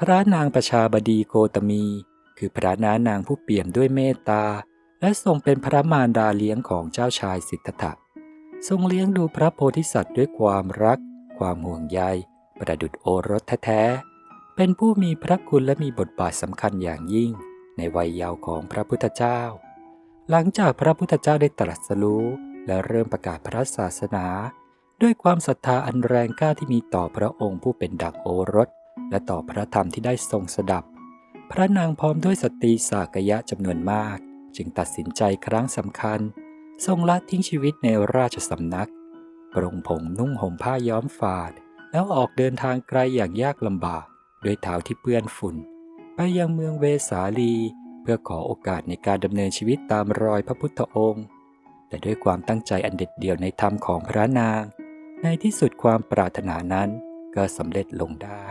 พระนางประชาบดีโคตมี คือพระนานางผู้เปี่ยมด้วยเมตตา และทรงเป็นพระมารดาเลี้ยงของเจ้าชายสิทธัตถะ ทรงเลี้ยงดูพระโพธิสัตว์ด้วยความรัก ความห่วงใย ประดุจโอรสแท้ๆ เป็นผู้มีพระคุณและมีบทบาทสำคัญอย่างยิ่ง ในวัยเยาว์ของพระพุทธเจ้า หลังจากพระพุทธเจ้าได้ตรัสรู้ และเริ่มประกาศพระศาสนา ด้วยความศรัทธาอันแรงกล้าที่มีต่อพระองค์ผู้เป็นดักโอรส และต่อพระธรรมที่ได้ทรงสดับ พระนางพร้อมด้วยสตรีสากยะจำนวนมาก จึงตัดสินใจครั้งสำคัญ ทรงละทิ้งชีวิตในราชสำนัก ปรงผมนุ่งห่มผ้าย้อมฝาด แล้วออกเดินทางไกลอย่างยากลำบาก ด้วยเท้าที่เปื้อนฝุ่น ไปยังเมืองเวสาลี เพื่อขอโอกาสในการดำเนินชีวิตตามรอยพระพุทธองค์ แต่ด้วยความตั้งใจอันเด็ดเดี่ยวในธรรมของพระนาง ในที่สุดความปรารถนานั้นก็สำเร็จลงได้